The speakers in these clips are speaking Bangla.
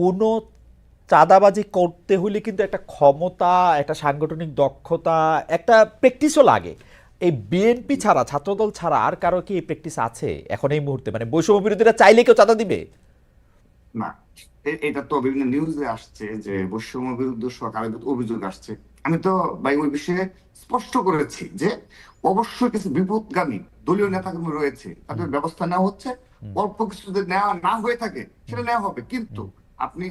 কোনো চাঁদাবাজি করতে হলে কিন্তু একটা ক্ষমতা একটা সাংগঠনিক দক্ষতা একটা প্র্যাকটিসও লাগে। এই বিএনপি ছাড়া ছাত্রদল ছাড়া আর কারও কি এই প্র্যাকটিস আছে এখন এই মুহূর্তে? মানে বৈষম্য বিরোধীরা চাইলে কেউ চাঁদা দিবে? না এটা তো বিভিন্ন নিউজে আসছে যে বৈষম্য বিরুদ্ধে সরকারের অভিযোগ আসছে। আমি তো ভাই ওই বিষয়ে স্পষ্ট করেছি যে অবশ্যই কিছু বিপদগামী দলীয় নেতাকর্মী রয়েছে। তাদের ব্যবস্থা নেওয়া হচ্ছে। অল্প কিছু যদি নেওয়া না হয়ে থাকে সেটা নেওয়া হবে। কিন্তু আপনি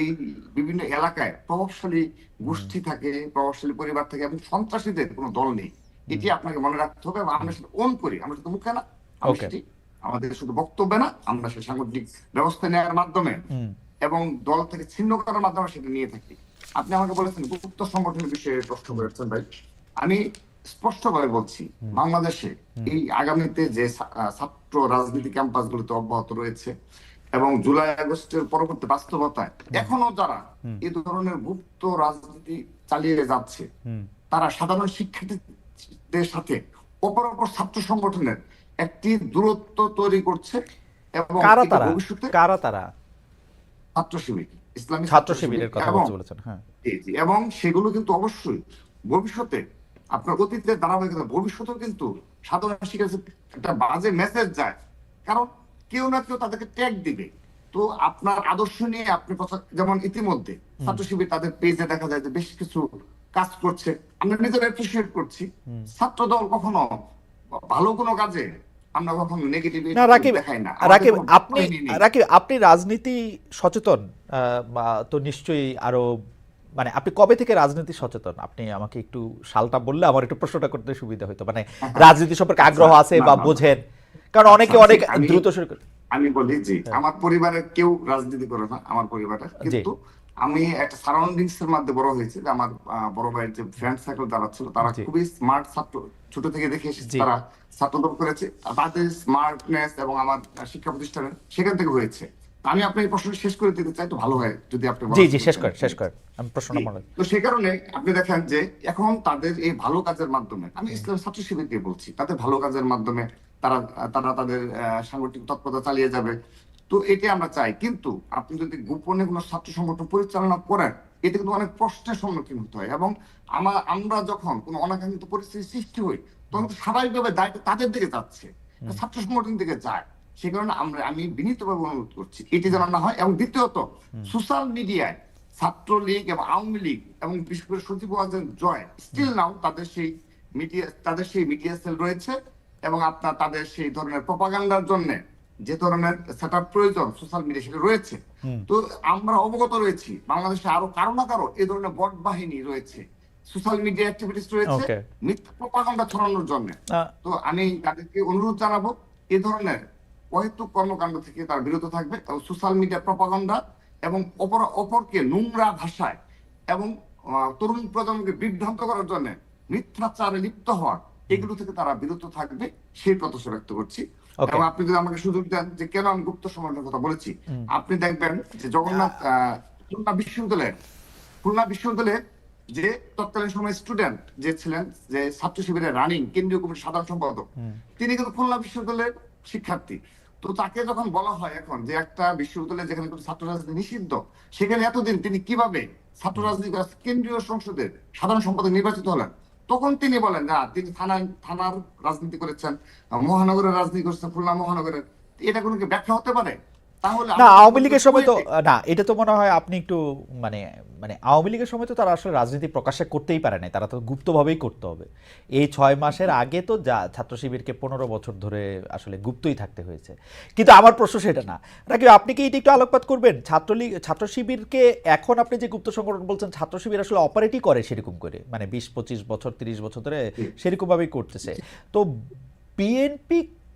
এই বিভিন্ন এলাকায় প্রভাবশালী গোষ্ঠী থাকে প্রভাবশালী পরিবার থাকে এবং সন্ত্রাসীদের কোনো দল নেই। এটি আপনাকে মনে রাখতে হবে এবং আমরা সেটা অন করি। আমরা শুধু মুখে না। আমাদের শুধু বক্তব্য না আমরা সে সাংগঠনিক ব্যবস্থা নেওয়ার মাধ্যমে এবং দল থেকে ছিন্ন করার মাধ্যমে সেটা নিয়ে থাকি। আপনি আমাকে বলেছেন গুপ্ত সংগঠনের বিষয়ে প্রশ্ন করেছেন ভাই। আমি স্পষ্টভাবে বলছি বাংলাদেশে এই আগামীতে যে ছাত্র রাজনীতি ক্যাম্পাস ক্যাম্পাসগুলোতে অব্যাহত রয়েছে এবং জুলাই আগস্টের পরবর্তী বাস্তবতায় এখনও যারা এই ধরনের গুপ্ত রাজনীতি চালিয়ে যাচ্ছে তারা সাধারণ শিক্ষার্থীদের সাথে অপর অপর ছাত্র সংগঠনের একটি দূরত্ব তৈরি করছে এবং কারা তারা? ভবিষ্যতে কারা তারা? ছাত্র শিবির ইসলামী ছাত্র শিবিরের কথা বলেছেন হ্যাঁ। এবং সেগুলো কিন্তু অবশ্যই ভবিষ্যতে আপনার অতীতের ধারাবাহিকতা ভবিষ্যতেও কিন্তু সাধারণ শিক্ষার্থী একটা বাজে মেসেজ যায়। কারণ কেউ না কেউ তাদেরকে ট্যাগ দিবে। তো আপনার আদর্শ নিয়ে আপনি কথা যেমন ইতিমধ্যে ছাত্র শিবির তাদের পেজে দেখা যায় যে বেশ কিছু কাজ করছে। আমরা নিজেরা অ্যাপ্রিসিয়েট করছি। ছাত্র দল কখনো ভালো কোনো কাজে আমরা কখনো নেগেটিভ না রাকিব না। রাকিব আপনি রাকিব আপনি রাজনীতি সচেতন? তো নিশ্চয়ই আরও মানে আপনি কবে থেকে রাজনীতি সচেতন? আপনি আমাকে একটু সালটা বললে আমার একটু প্রশ্নটা করতে সুবিধা হতো মানে রাজনীতি সম্পর্কে আগ্রহ আছে বা। বোঝেন? কারণ অনেকে অনেক দ্রুত শুরু করে আমি বলি জি হ্যাঁ। আমার পরিবারের কেউ রাজনীতি করে না আমার পরিবারে কিন্তু আমি একটা সারাউন্ডিংস এর মধ্যে বড় হয়েছে যে আমার বড় ভাইয়ের যে ফ্রেন্ড সার্কেল যারা ছিল তারা খুবই স্মার্ট ছাত্র। ছোট থেকে দেখে এসেছে। তারা ছাত্রদল করেছে। আর তাদের স্মার্টনেস এবং আমার শিক্ষা প্রতিষ্ঠানের সেখান থেকে হয়েছে। আমি আপনার এই প্রশ্ন শেষ করে দিতে চাই তো ভালো হয় যদি আপনি জি জি শেষ করেন শেষ করেন আমি প্রশ্নটা মনে তো সে কারণে আপনি দেখেন যে এখন তাদের এই ভালো কাজের মাধ্যমে আমি ইসলাম ছাত্র শিবিরকে বলছি তাদের ভালো কাজের মাধ্যমে তারা তারা তাদের সাংগঠনিক তৎপরতা চালিয়ে যাবে। তো এটি আমরা চাই কিন্তু আপনি যদি গোপনে কোনো ছাত্র সংগঠন পরিচালনা করেন এতে কিন্তু অনেক প্রশ্নের সম্মুখীন হতে হয় এবং আমার আমরা যখন কোনো অনাকাঙ্ক্ষিত পরিস্থিতি সৃষ্টি হই তখন স্বাভাবিকভাবে দায়িত্ব তাদের দিকে যাচ্ছে ছাত্র সংগঠন দিকে যায়। সে কারণে আমরা আমি বিনীতভাবে অনুরোধ করছি এটি যেন না হয়। এবং দ্বিতীয়ত সোশ্যাল মিডিয়ায় ছাত্রলীগ এবং আওয়ামী লীগ এবং বিশেষ করে সচিব জয় স্টিল নাও তাদের সেই মিডিয়া তাদের সেই মিডিয়া সেল রয়েছে এবং আপনার তাদের সেই ধরনের প্রপাগান্ডার জন্য যে ধরনের সেট প্রয়োজন সোশ্যাল মিডিয়া সেটা রয়েছে। তো আমরা অবগত রয়েছি বাংলাদেশে আরও কারও না কারও এই ধরনের বট বাহিনী রয়েছে সোশ্যাল মিডিয়া অ্যাক্টিভিটিস রয়েছে. মিথ্যা প্রপাগান্ডা ছড়ানোর জন্য। তো আমি তাদেরকে অনুরোধ জানাব এ ধরনের অহেতুক কর্মকাণ্ড থেকে তার বিরত থাকবে এবং সোশ্যাল মিডিয়া প্রপাগান্ডা এবং অপর অপরকে নোংরা ভাষায় এবং তরুণ প্রজন্মকে বিভ্রান্ত করার জন্য মিথ্যাচারে লিপ্ত হওয়ার এগুলো থেকে তারা বিরত থাকবে সেই প্রত্যাশা ব্যক্ত করছি। এবং আপনি যদি আমাকে সুযোগ দেন যে কেন আমি গুপ্ত সমাজের কথা বলেছি আপনি দেখবেন যে জগন্নাথ আহ, খুলনা বিশ্ববিদ্যালয়ের খুলনা বিশ্ববিদ্যালয়ে যে তৎকালীন সময় স্টুডেন্ট যে ছিলেন যে ছাত্র শিবিরের রানিং কেন্দ্রীয় কমিটির সাধারণ সম্পাদক তিনি কিন্তু খুলনা বিশ্ববিদ্যালয়ের শিক্ষার্থী। তো তাকে যখন বলা হয় এখন যে একটা বিশ্ববিদ্যালয়ে যেখানে ছাত্র রাজনীতি নিষিদ্ধ, সেখানে এতদিন তিনি কীভাবে ছাত্র রাজনীতি কেন্দ্রীয় সংসদের সাধারণ সম্পাদক নির্বাচিত হলেন? তখন তিনি বলেন, না, তিনি থানায়, থানার রাজনীতি করেছেন, মহানগরের রাজনীতি করেছেন, খুলনা মহানগরের। এটা কোনো ব্যাখ্যা হতে পারে? না আওয়ামী লীগের সময় তো না এটা তো মনে হয় আপনি একটু মানে মানে আওয়ামী লীগের সময় তো তারা আসলে রাজনীতি প্রকাশ্যে করতেই পারে নাই তারা তো গুপ্তভাবেই করতে হবে। এই ছয় মাসের আগে তো যা ছাত্র শিবিরকে পনেরো বছর ধরে আসলে গুপ্তই থাকতে হয়েছে। কিন্তু আমার প্রশ্ন সেটা না। নাকি আপনি কি এটা একটু আলোকপাত করবেন? ছাত্রলীগ ছাত্র শিবিরকে এখন আপনি যে গুপ্ত সংগঠন বলছেন ছাত্র শিবির আসলে অপারেটই করে সেরকম করে মানে বিশ পঁচিশ বছর তিরিশ বছর ধরে সেরকমভাবেই করতেছে। তো বিএনপি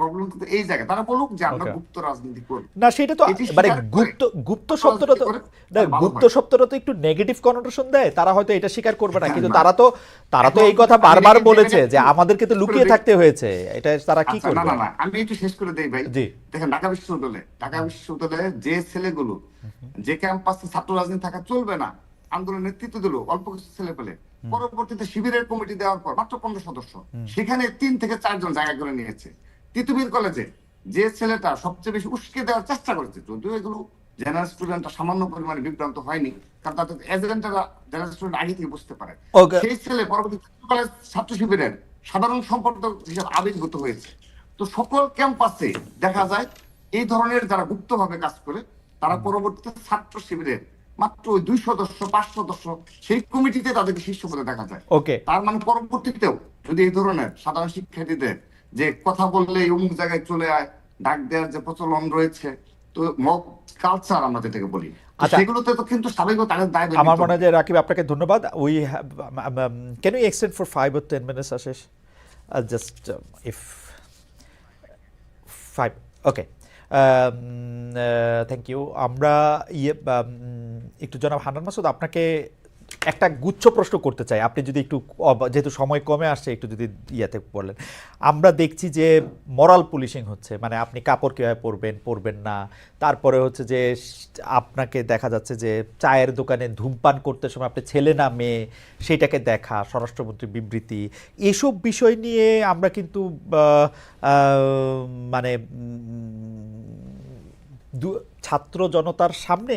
প্রবলেম কিন্তু এই জায়গায়। তারা বলুক যে আমরা গুপ্ত রাজনীতি করি। না সেটা তো মানে গুপ্ত গুপ্ত শব্দটা তো গুপ্ত শব্দটা তো একটু নেগেটিভ কনোটেশন দেয়। তারা হয়তো এটা স্বীকার করবে না। হ্যাঁ, কিন্তু তারা তো তারা তো এই কথা বারবার বলেছে যে আমাদেরকে তো লুকিয়ে থাকতে হয়েছে। এটা তারা কি আচ্ছা, করবে? না না আমি একটু শেষ করে দেই ভাই। জি। দেখেন ঢাকা বিশ্ববিদ্যালয়ে ঢাকা বিশ্ববিদ্যালয়ে যে ছেলেগুলো যে ক্যাম্পাসে ছাত্র রাজনীতি থাকা চলবে না আন্দোলন নেতৃত্ব দিল অল্প কিছু ছেলে পেলে পরবর্তীতে শিবিরের কমিটি দেওয়ার পর মাত্র পনেরো সদস্য। সেখানে তিন থেকে চারজন জায়গা করে নিয়েছে। তিতুমির কলেজে যে ছেলেটা সবচেয়ে বেশি উস্কে দেওয়ার চেষ্টা করেছে যদিও এগুলো জেনারেল স্টুডেন্টরা সামান্য পরিমাণে বিভ্রান্ত হয়নি কারণ তাদের এজেন্টরা জেনারেল স্টুডেন্ট আগে থেকে বুঝতে পারে। সেই ছেলে পরবর্তী কলেজ ছাত্র শিবিরের সাধারণ সম্পাদক হিসেবে আবির্ভূত হয়েছে। তো সকল ক্যাম্পাসে দেখা যায় এই ধরনের যারা গুপ্তভাবে কাজ করে তারা পরবর্তীতে ছাত্র শিবিরের মাত্র ওই দুই সদস্য পাঁচ সদস্য সেই কমিটিতে তাদেরকে শীর্ষ পদে দেখা যায়। ওকে তার মানে পরবর্তীতেও যদি এই ধরনের সাধারণ শিক্ষার্থীদের যে কথা বললে অমুক জায়গায় চলে আয় ডাক দেওয়ার যে প্রচলন রয়েছে। তো মব কালচার আমরা যেটাকে বলি। আচ্ছা। সেগুলোতে তো কিন্তু স্বাভাবিক তাদের দায় আমার মনে হয় যে রাকিব আপনাকে ধন্যবাদ। We can you extend for five or ten minutes Ashis just if five okay thank you আমরা ইয়ে একটু জনাব হান্নান মাসুদ আপনাকে একটা গুচ্ছ প্রশ্ন করতে চাই। আপনি যদি একটু যেহেতু সময় কমে আসছে, একটু যদি ইয়েতে বলেন। আমরা দেখছি যে মরাল পুলিশিং হচ্ছে। মানে আপনি কাপড় কীভাবে পরবেন পরবেন না। তারপরে হচ্ছে যে আপনাকে দেখা যাচ্ছে যে চায়ের দোকানে ধূমপান করতে সময় আপনি ছেলে না মেয়ে, সেটাকে দেখা, স্বরাষ্ট্রমন্ত্রীর বিবৃতি। এসব বিষয় নিয়ে আমরা কিন্তু মানে ছাত্র জনতার সামনে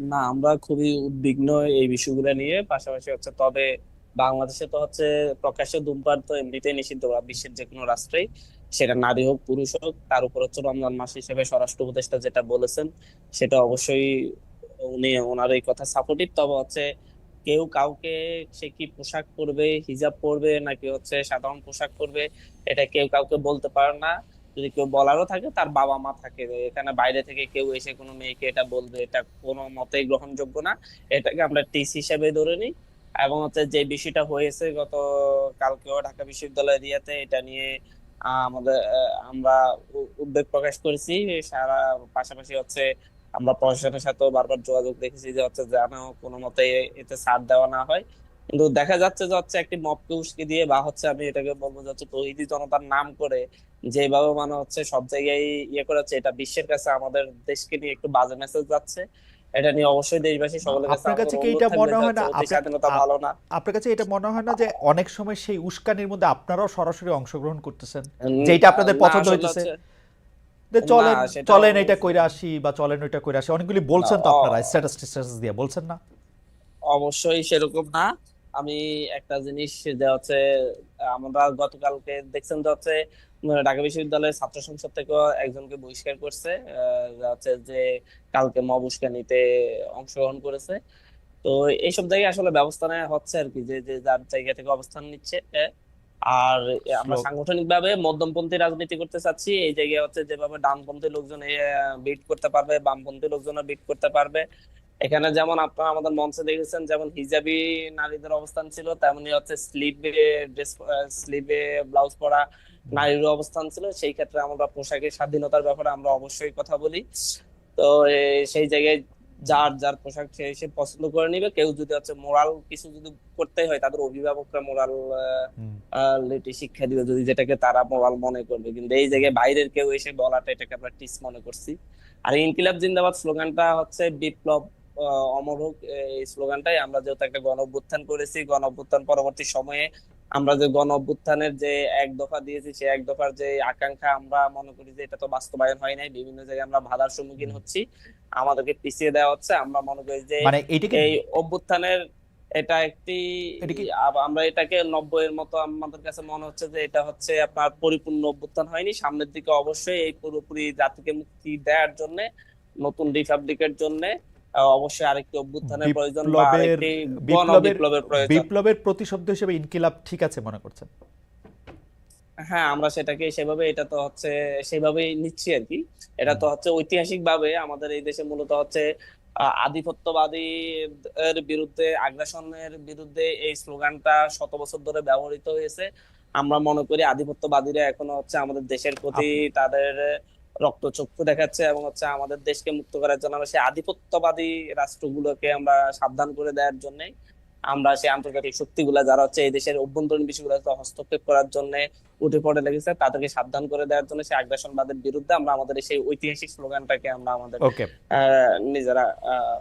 না, আমরা খুবই উদ্বিগ্ন এই বিষয়গুলো নিয়ে। পাশাপাশি হচ্ছে তবে বাংলাদেশে তো হচ্ছে প্রকাশ্যে ধূমপান তো এমনিতেই নিষিদ্ধ বিশ্বের যে কোনো রাষ্ট্রেই। সেটা নারী হোক, পুরুষ হোক, তার উপর হচ্ছে রমজান মাস হিসেবে স্বরাষ্ট্র উপদেষ্টা যেটা বলেছেন, সেটা অবশ্যই উনি ওনার এই কথা সাপোর্টিভ তবে হচ্ছে কেউ কাউকে সে কি পোশাক পরবে, হিজাব পরবে, নাকি হচ্ছে সাধারণ পোশাক পরবে, এটা কেউ কাউকে বলতে পারে না। যদি কেউ বলারও থাকে, তার বাবা মা থাকে এখানে বাইরে থেকে কেউ এসে কোনো মেয়েকে এটা বলবে, এটা কোনো মতেই গ্রহণযোগ্য না। এটাকে আমরা টিস হিসেবে ধরে নিই। এবং হচ্ছে যে বিষয়টা হয়েছে গত, কালকেও ঢাকা বিশ্ববিদ্যালয় এরিয়াতে এটা নিয়ে আমাদের আমরা উদ্বেগ প্রকাশ করেছি। সারা পাশাপাশি হচ্ছে আমরা প্রশাসনের সাথেও বারবার যোগাযোগ দেখেছি যে হচ্ছে যেন কোনো মতে এতে ছাড় দেওয়া না হয়। কিন্তু দেখা যাচ্ছে যে হচ্ছে একটি মবকে উস্কে দিয়ে বা হচ্ছে আমি এটাকে বলব যে হচ্ছে তৌহিদি জনতার নাম করে যেভাবে মানে হচ্ছে সব জায়গায় ইয়ে করেছে এটা বিশ্বের কাছে আমাদের দেশকে নিয়ে একটু বাজে মেসেজ যাচ্ছে। এটা নিয়ে অবশ্যই দেশবাসী সকলের কাছে আপনার কাছে কি এটা মনে হয় না আপনার- স্বাধীনতা ভালো না? আপনার কাছে এটা মনে হয় না যে অনেক সময় সেই উস্কানির মধ্যে আপনারাও সরাসরি অংশগ্রহণ করতেছেন? উম, যেটা আপনাদের পছন্দ হইতেছে। যে চলেন চলেন এটা কইরা আসি বা চলেন ওইটা কইরা আসি। অনেকগুলি বলছেন তো আপনারা স্ট্যাটাস স্ট্যাটাস দিয়ে। বলছেন না? অবশ্যই সেরকম না। আমি একটা জিনিস যে হচ্ছে আমরা গতকালকে দেখছেন যে হচ্ছে ঢাকা বিশ্ববিদ্যালয়ের ছাত্র সংসদ থেকেও একজনকে বহিষ্কার করছে হচ্ছে যে কালকে মব উস্কানিতে অংশগ্রহণ করেছে। তো এইসব জায়গায় আসলে ব্যবস্থা নেওয়া হচ্ছে আর কি যে যে যার জায়গা থেকে অবস্থান নিচ্ছে। আর আমরা সাংগঠনিক ভাবে মধ্যমপন্থী রাজনীতি করতে চাচ্ছি এই জায়গায় হচ্ছে যেভাবে ডানপন্থী লোকজন বিট করতে পারবে বামপন্থী লোকজনও বিট করতে পারবে। এখানে যেমন আপনারা আমাদের মঞ্চে দেখেছেন যেমন হিজাবি নারীদের অবস্থান ছিল তেমনি হচ্ছে স্লিভে ড্রেস স্লিভে ব্লাউজ পরা নারীর অবস্থান ছিল। সেই ক্ষেত্রে আমরা পোশাকের স্বাধীনতার ব্যাপারে আমরা অবশ্যই কথা বলি। তো সেই জায়গায় যার যার পোশাক সে সে পছন্দ করে নিবে। কেউ যদি হচ্ছে মোরাল কিছু যদি করতে হয় তাদের অভিভাবকরা মোরাল শিক্ষা দিবে। যদি যেটাকে তারা মোরাল মনে করবে। কিন্তু এই জায়গায় বাইরের কেউ এসে বলাটা এটাকে আমরা টিস মনে করছি। আর ইনকিলাব জিন্দাবাদ স্লোগানটা হচ্ছে বিপ্লব অমর হোক এই স্লোগানটাই আমরা যেহেতু একটা গণ অভ্যুত্থান করেছি গণ অভ্যুত্থান পরবর্তী সময়ে আমরা যে গণ অভ্যুত্থানের যে এক দফা দিয়েছি সেই এক দফার যে আকাঙ্ক্ষা আমরা মনে করি যে এটা তো বাস্তবায়ন হয় নাই। বিভিন্ন জায়গায় আমরা বাধার সম্মুখীন হচ্ছি। আমাদেরকে পিছিয়ে দেওয়া হচ্ছে। আমরা মনে করি যে মানে এই অভ্যুত্থানের এটা একটি আমরা এটাকে নব্বই এর মতো আমাদের কাছে মনে হচ্ছে যে এটা হচ্ছে আপনার পরিপূর্ণ অভ্যুত্থান হয়নি। সামনের দিকে অবশ্যই এই পুরোপুরি জাতিকে মুক্তি দেওয়ার জন্য নতুন রিপাবলিকের জন্য অবশ্যই আরেকটি অভ্যুত্থানের প্রয়োজন বা বিপ্লবের আরেকটি বিপ্লবের বিপ্লবের প্রয়োজন। বিপ্লবের প্রতিশব্দ হিসেবে ইনকিলাব ঠিক আছে মনে করছেন? হ্যাঁ আমরা সেটাকে সেভাবে এটা তো হচ্ছে সেভাবেই নিচ্ছি আর কি। এটা তো হচ্ছে ঐতিহাসিক ভাবে আমাদের এই দেশে মূলত হচ্ছে আহ, আধিপত্যবাদী এর বিরুদ্ধে আগ্রাসনের বিরুদ্ধে এই স্লোগানটা শত বছর ধরে ব্যবহৃত হয়েছে। আমরা মনে করি আধিপত্যবাদীরা এখনও হচ্ছে আমাদের দেশের প্রতি তাদের রক্তচক্ষু দেখাচ্ছে এবং হচ্ছে আমাদের দেশকে মুক্ত করার জন্য আমরা সেই আধিপত্যবাদী রাষ্ট্রগুলোকে আমরা সাবধান করে দেওয়ার জন্য আমরা সেই আন্তর্জাতিক শক্তিগুলা যারা হচ্ছে এই দেশের অভ্যন্তরীণ বিষয়গুলোতে হস্তক্ষেপ করার জন্য উঠে পড়ে লেগেছে তাদেরকে সাবধান করে দেওয়ার জন্য সেই আগ্রাসনবাদের বিরুদ্ধে আমরা আমাদের সেই ঐতিহাসিক স্লোগানটাকে আমরা আমাদের আহ, নিজেরা আহ,